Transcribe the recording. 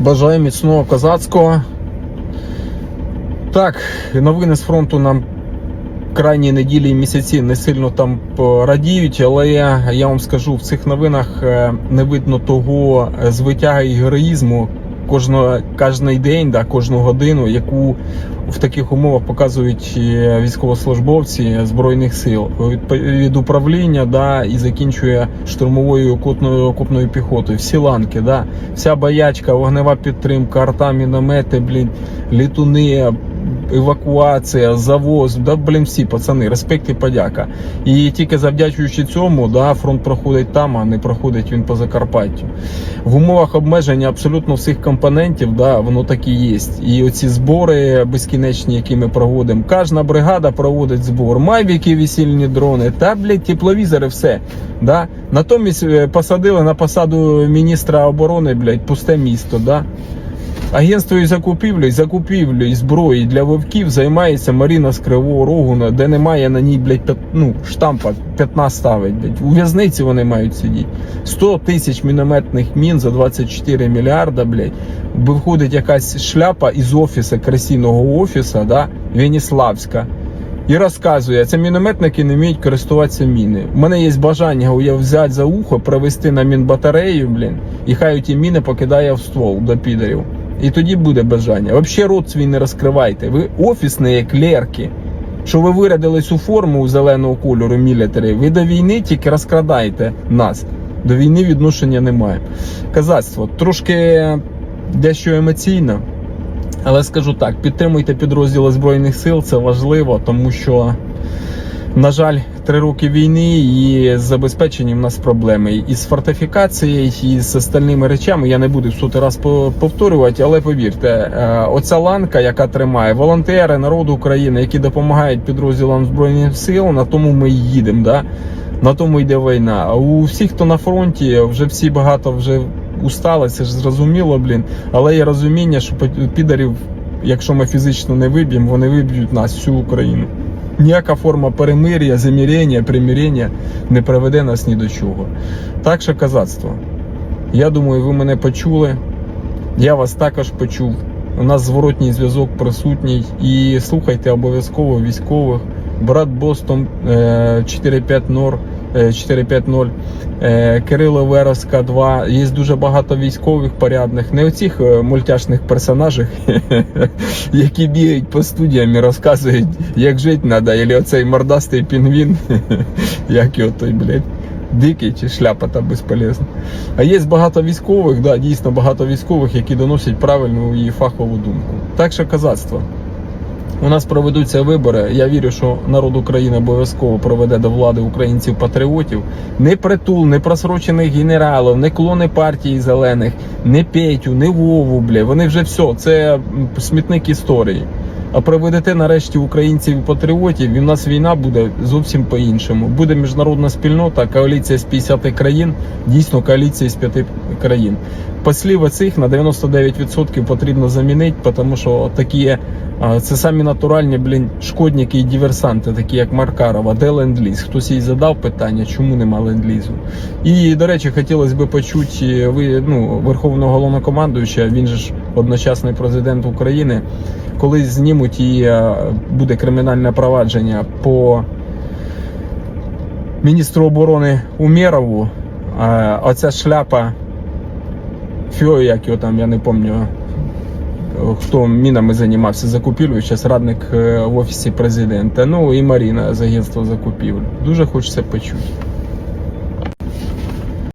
Бажаю міцного козацького. Так, новини з фронту нам крайні неділі і місяці не сильно там радіють, але я, вам скажу, в цих новинах е, не видно того звитяга і героїзму кожного, кожний день, да, кожну годину, яку в таких умовах показують е, військовослужбовці Збройних сил від, управління да, і закінчує штурмовою окопною, окопною піхотою. Всі ланки, да, вся боячка, вогнева підтримка, арта, міномети, блін, літуни, евакуація, завоз, да, блін, всі пацани, респект і подяка. І тільки завдячуючи цьому, да, фронт проходить там, а не проходить він по Закарпаттю. В умовах обмеження абсолютно всіх компонентів, да, воно так і є. І оці збори безкінечні, які ми проводимо. Кожна бригада проводить збор. Майвіки, весільні дрони, та блядь, тепловізори, все. Да? Натомість е, посадили на посаду міністра оборони, блядь, пусте місто. Да? Агентство із закупівлі, закупівлі зброї для вовків займається Маріна з Кривого Рогу, де немає на ній, блядь, ну, штампа 15 ставить, блядь. У в'язниці вони мають сидіти. 100 тисяч мінометних мін за 24 мільярда, блядь. Виходить якась шляпа із офісу, красивого офісу, да, Веніславська. І розказує, це мінометники не вміють користуватися міни. У мене є бажання його взяти за ухо, провести на мінбатарею, блін, і хай ті міни покидає в ствол до підарів. І тоді буде бажання. Взагалі рот свій не розкривайте. Ви офісні клерки. Що ви вирядили цю форму у зеленого кольору мілітарі, ви до війни тільки розкрадаєте нас. До війни відношення немає. Казацтво трошки дещо емоційно. Але скажу так: підтримуйте підрозділи Збройних сил, це важливо, тому що, на жаль, три роки війни і з забезпеченням у нас проблеми. І з фортифікацією, і з остальними речами. Я не буду в сотий раз по- повторювати, але повірте, е, оця ланка, яка тримає волонтери, народ України, які допомагають підрозділам Збройних сил, на тому ми їдемо. Да? На тому йде війна. А у всіх, хто на фронті, вже всі багато вже устали, зрозуміло, блін. Але є розуміння, що під- підарів, якщо ми фізично не виб'ємо, вони виб'ють нас, всю Україну. Ніяка форма перемир'я, заміряння, примирення не приведе нас ні до чого. Так що казацтво. Я думаю, ви мене почули. Я вас також почув. У нас зворотній зв'язок присутній. І слухайте обов'язково військових. Брат Бостон е, 45 Нор. Е, 450, е, Кирило Веровська 2. Є дуже багато військових порядних, не оцих е, мультяшних персонажів, які бігають по студіям і розказують, як жити треба, або оцей мордастий пінгвін, як його той, блядь, дикий чи шляпа та безполезна. А є багато військових, да, дійсно багато військових, які доносять правильну і фахову думку. Так що казацтво. У нас проведуться вибори. Я вірю, що народ України обов'язково проведе до влади українців-патріотів. Не притул, не просрочених генералів, не клони партії зелених, не Петю, не Вову. Бля. Вони вже все. Це смітник історії. А проведете нарешті українців і в нас війна буде зовсім по-іншому. Буде міжнародна спільнота, коаліція з 50 країн, дійсно коаліція з 5 країн. Послів оцих на 99% потрібно замінити, тому що такі це самі натуральні блін, шкодники і диверсанти, такі як Маркарова, де ленд-ліз. Хтось їй задав питання, чому нема ленд-лізу. І, до речі, хотілося б почути ви, ну, Верховного головнокомандуюча, він же ж одночасний президент України, коли знімуть і е, буде кримінальне провадження по міністру оборони Умєрову, оця шляпа Фьо, як його там, я не пам'ятаю, хто мінами займався закупівлею, зараз радник е, в офісі президента. Ну і Маріна з агентства закупівель. Дуже хочеться почути.